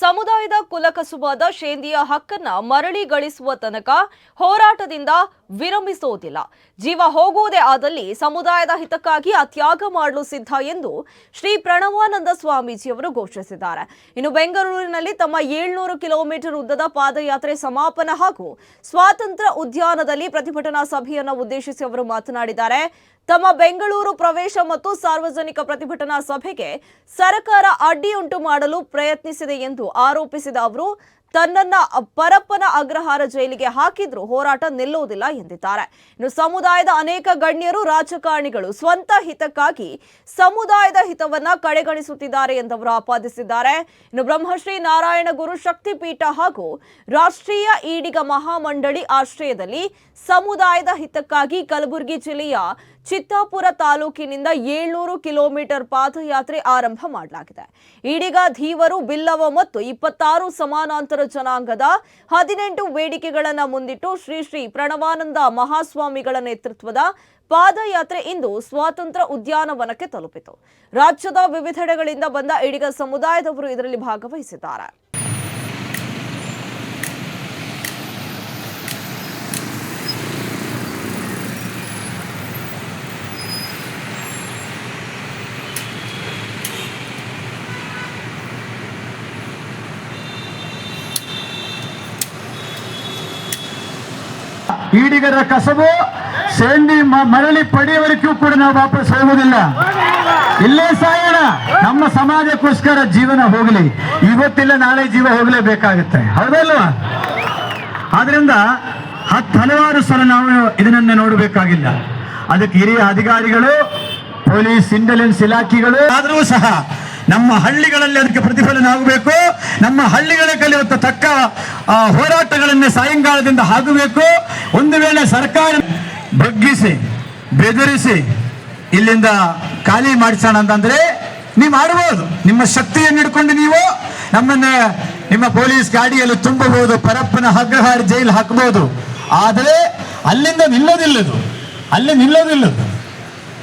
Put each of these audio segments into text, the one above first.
ಸಮುದಾಯದ ಕುಲಕಸುಬಾದ ಶೇಂದಿಯ ಹಕ್ಕನ್ನ ಮರಳಿ ಗಳಿಸುವ ತನಕ ಹೋರಾಟದಿಂದ ವಿರಮಿಸೋದಿಲ್ಲ. ಜೀವ ಹೋಗುವುದೇ ಆದಲ್ಲಿ ಸಮುದಾಯದ ಹಿತಕ್ಕಾಗಿ ಅತ್ಯಾಗ ಮಾಡಲು ಸಿದ್ಧ ಎಂದು ಶ್ರೀ ಪ್ರಣವಾನಂದ ಸ್ವಾಮೀಜಿಯವರು ಘೋಷಿಸಿದ್ದಾರೆ. ಇನ್ನು ಬೆಂಗಳೂರಿನಲ್ಲಿ ತಮ್ಮ ಏಳ್ನೂರು ಕಿಲೋಮೀಟರ್ ಉದ್ದದ ಪಾದಯಾತ್ರೆ ಸಮಾಪನ ಹಾಗೂ ಸ್ವಾತಂತ್ರ್ಯ ಉದ್ಯಾನದಲ್ಲಿ ಪ್ರತಿಭಟನಾ ಸಭೆಯನ್ನು ಉದ್ದೇಶಿಸಿ ಅವರು ಮಾತನಾಡಿದ್ದಾರೆ. ತಮ್ಮ ಬೆಂಗಳೂರು ಪ್ರವೇಶ ಮತ್ತು ಸಾರ್ವಜನಿಕ ಪ್ರತಿಭಟನಾ ಸಭೆಗೆ ಸರ್ಕಾರ ಅಡ್ಡಿಯುಂಟು ಮಾಡಲು ಪ್ರಯತ್ನಿಸಿದೆ ಎಂದು ಆರೋಪಿಸಿದ ಅವರು ತನ್ನನ್ನ ಪರಪ್ಪನ ಅಗ್ರಹಾರ ಜೈಲಿಗೆ ಹಾಕಿದ್ರು ಹೋರಾಟ ನಿಲ್ಲುವುದಿಲ್ಲ ಎಂದಿದ್ದಾರೆ. ಇನ್ನು ಸಮುದಾಯದ ಅನೇಕ ಗಣ್ಯರು, ರಾಜಕಾರಣಿಗಳು ಸ್ವಂತ ಹಿತಕ್ಕಾಗಿ ಸಮುದಾಯದ ಹಿತವನ್ನ ಕಡೆಗಣಿಸುತ್ತಿದ್ದಾರೆ ಎಂದವರು ಆಪಾದಿಸಿದ್ದಾರೆ. ಇನ್ನು ಬ್ರಹ್ಮಶ್ರೀ ನಾರಾಯಣ ಗುರು ಶಕ್ತಿಪೀಠ ಹಾಗೂ ರಾಷ್ಟ್ರೀಯ ಈಡಿಗ ಮಹಾಮಂಡಳಿ ಆಶ್ರಯದಲ್ಲಿ ಸಮುದಾಯದ ಹಿತಕ್ಕಾಗಿ ಕಲಬುರಗಿ ಜಿಲ್ಲೆಯ ಚಿತ್ತಾಪುರ ತಾಲೂಕಿನಿಂದ ಏಳ್ನೂರು ಕಿಲೋಮೀಟರ್ ಪಾದಯಾತ್ರೆ ಆರಂಭ ಮಾಡಲಾಗಿದೆ. ಈಡಿಗ ಧೀವರು, ಬಿಲ್ಲವ ಮತ್ತು ಇಪ್ಪತ್ತಾರು ಸಮಾನಾಂತರ ಜನಾಂಗದ ಹದಿನೆಂಟು ಬೇಡಿಕೆಗಳನ್ನು ಮುಂದಿಟ್ಟು ಶ್ರೀ ಶ್ರೀ ಪ್ರಣವಾನಂದ ಮಹಾಸ್ವಾಮಿಗಳ ನೇತೃತ್ವದ ಪಾದಯಾತ್ರೆ ಇಂದು ಸ್ವಾತಂತ್ರ್ಯ ಉದ್ಯಾನವನಕ್ಕೆ ತಲುಪಿತು. ರಾಜ್ಯದ ವಿವಿಧೆಡೆಗಳಿಂದ ಬಂದ ಇಡಿಗ ಸಮುದಾಯದವರು ಇದರಲ್ಲಿ ಭಾಗವಹಿಸಿದ್ದಾರೆ. ಈಡಿಗರ ಕಸಬು ಸೇಂದಿ ಮರಳಿ ಪಡೆಯವರಿಗೂ ಕೂಡ ನಾವು ವಾಪಸ್ ಹೋಗುವುದಿಲ್ಲ. ಇಲ್ಲೇ ಸಾಯೋಣ. ನಮ್ಮ ಸಮಾಜಕ್ಕೋಸ್ಕರ ಜೀವನ ಹೋಗಲಿ. ಇವತ್ತಿಲ್ಲ, ನಾಳೆ ಜೀವ ಹೋಗಲೇಬೇಕಾಗುತ್ತೆ. ಹೌದಲ್ವಾ? ಆದ್ರಿಂದ ಹತ್ತು ಹಲವಾರು ಸಲ ನಾವು ಇದನ್ನ ನೋಡಬೇಕಾಗಿಲ್ಲ. ಅದಕ್ಕೆ ಹಿರಿಯ ಅಧಿಕಾರಿಗಳು, ಪೊಲೀಸ್ ಇಂಟೆಲಿಜೆನ್ಸ್ ಇಲಾಖೆಗಳು ಆದರೂ ಸಹ ನಮ್ಮ ಹಳ್ಳಿಗಳಲ್ಲಿ ಅದಕ್ಕೆ ಪ್ರತಿಫಲನ ಆಗಬೇಕು ನಮ್ಮ ಹಳ್ಳಿಗಳ ಕಲಿಯುವಂತ ತಕ್ಕ ಹೋರಾಟಗಳನ್ನೇ ಸಾಯಂಕಾಲದಿಂದ ಆಗಬೇಕು ಒಂದು ವೇಳೆ ಸರ್ಕಾರ ಬಗ್ಗಿಸಿ, ಬೆದರಿಸಿ ಇಲ್ಲಿಂದ ಖಾಲಿ ಮಾಡಿಸೋಣ ಅಂತಂದ್ರೆ ನೀವು ಮಾಡಬಹುದು ನಿಮ್ಮ ಶಕ್ತಿಯನ್ನು ಹಿಡ್ಕೊಂಡು ನೀವು ನಮ್ಮನ್ನ ನಿಮ್ಮ ಪೊಲೀಸ್ ಗಾಡಿಯಲ್ಲಿ ತುಂಬಬಹುದು, ಪರಪ್ಪನ ಹಗ್ರಹಾರ ಜೈಲು ಹಾಕಬಹುದು ಆದರೆ ಅಲ್ಲಿಂದ ನಿಲ್ಲೋದಿಲ್ಲದು. ಅಲ್ಲಿ ನಿಲ್ಲೋದಿಲ್ಲದು.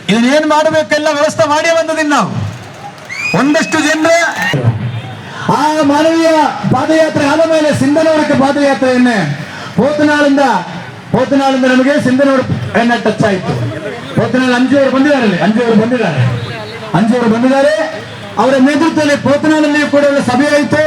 ಇದನ್ನೇನು ಮಾಡಬೇಕೆಲ್ಲ ವ್ಯವಸ್ಥೆ ಮಾಡಿ ಬಂದದಿಲ್ಲ ನಾವು. ಒಂದಷ್ಟು ಜನ ಆ ಮಾನವೀಯ ಪಾದಯಾತ್ರೆ ಆದ ಮೇಲೆ ಸಿಂಧನವರಕ್ಕೆ ಪಾದಯಾತ್ರೆಯನ್ನೇ ಹೋತನಾಳಿಂದ ಹೋತನಾಳಿಂದ ನಮಗೆ ಸಿಂಧನವರು ಎನ್ನ ಟಚ್ ಆಯಿತು? ಹೋತನಾಳು ಅಂಜಿಯವರು ಬಂದಿದ್ದಾರೆ ಅಲ್ಲಿ. ಅಂಜಿಯವರು ಬಂದಿದ್ದಾರೆ. ಅಂಜಿಯವರು ಬಂದಿದ್ದಾರೆ. ಅವರ ನೇತೃತ್ವದಲ್ಲಿ ಪೋತನಾಳಲ್ಲಿ ಕೂಡ ಸಭೆ ಆಯಿತು.